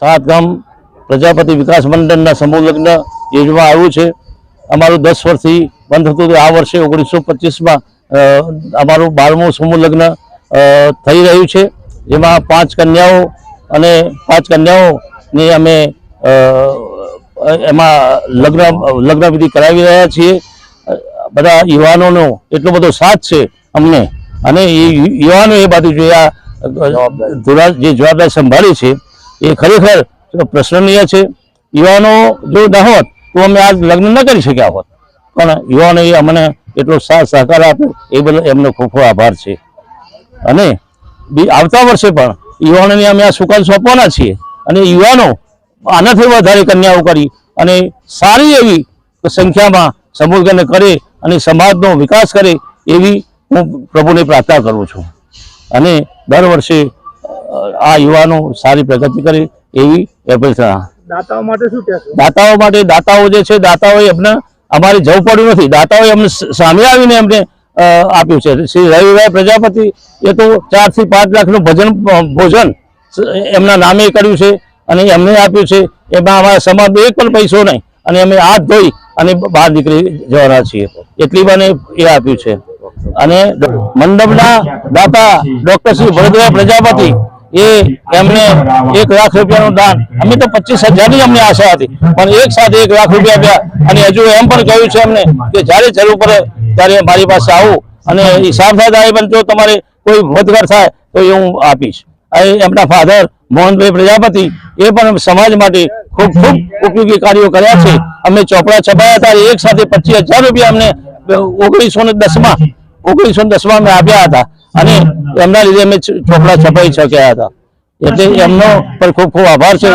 સાત ગામ પ્રજાપતિ વિકાસ મંડળના સમૂહ લગ્ન યોજવામાં આવ્યું છે. અમારું દસ વર્ષથી બંધ હતું આ વર્ષે ઓગણીસો પચીસમાં અમારું બારમું સમૂહ લગ્ન થઈ રહ્યું છે. જેમાં પાંચ કન્યાઓ અને પાંચ કન્યાઓને અમે એમાં લગ્ન લગ્ન વિધિ કરાવી રહ્યા છીએ. બધા યુવાનોનો એટલો બધો સાથ છે અમને. અને એ યુવાનો એ બાજુ જે આ જે જવાબદારી સંભાળી છે એ ખરેખર પ્રશંસનીય છે. યુવાનો જો ન હોત તો અમે આ લગ્ન ન કરી શક્યા હોત. પણ યુવાનોએ અમને એટલો સાથ સહકાર આપ્યો, એ બદલ એમનો ખૂબ ખૂબ આભાર છે. અને આવતા વર્ષે પણ યુવાનોને અમે આ સુકાન સોંપવાના છીએ અને યુવાનો આનાથી વધારે કન્યાઓ કરી અને સારી એવી સંખ્યામાં સમૂહગન કરે અને સમાજનો વિકાસ કરે એવી હું પ્રભુને પ્રાર્થના કરું છું. અને દર વર્ષે આ યુવાનો સારી પ્રગતિ કરે એવી અપેક્ષા દાતાઓ માટે શું દાતાઓ માટે દાતાઓ જે છે દાતાઓએ એમને અમારે જવું પડ્યું નથી. દાતાઓએ અમને સામે આવીને એમને આપ્યું છે. શ્રી રવિભાઈ પ્રજાપતિ એ તો ચારથી પાંચ લાખનું ભજન ભોજન એમના નામે કર્યું છે અને એમને આપ્યું છે. એમાં અમારા સમાજનો એક પણ પૈસો નહીં અને અમે હાથ ધોઈ અને બહાર નીકળી જવાના છીએ. એટલી મને એ આપ્યું છે. અને મંડપના દાતા ડોક્ટર શ્રી ભરતભાઈ પ્રજાપતિ એ એમને એક લાખ રૂપિયાનું દાન. અમે તો પચીસ હજારની અમને આશા હતી, પણ એક સાથે એક લાખ રૂપિયા આપ્યા. અને હજુ એમ પણ કહ્યું છે અમને કે જ્યારે જરૂર પડે ત્યારે મારી પાસે આવું. અને હિસાબ થાય પણ જો તમારે કોઈ મદદગાર થાય, તો એ હું આપીશ. એમના ફાધર મોહનભાઈ પ્રજાપતિ, એ પણ સમાજ માટે ખૂબ ખૂબ ઉપયોગી કાર્યો કર્યા છે. અમે ચોપડા છપાયા હતા, એક સાથે પચીસ હજાર રૂપિયા અમને ઓગણીસો ને દસમાં, ઓગણીસો ને દસમાં અમે આપ્યા હતા. અને એમના લીધે અમે ચોપડા છપાઈ શક્યા હતા. એટલે એમનો પણ ખૂબ ખૂબ આભાર છે.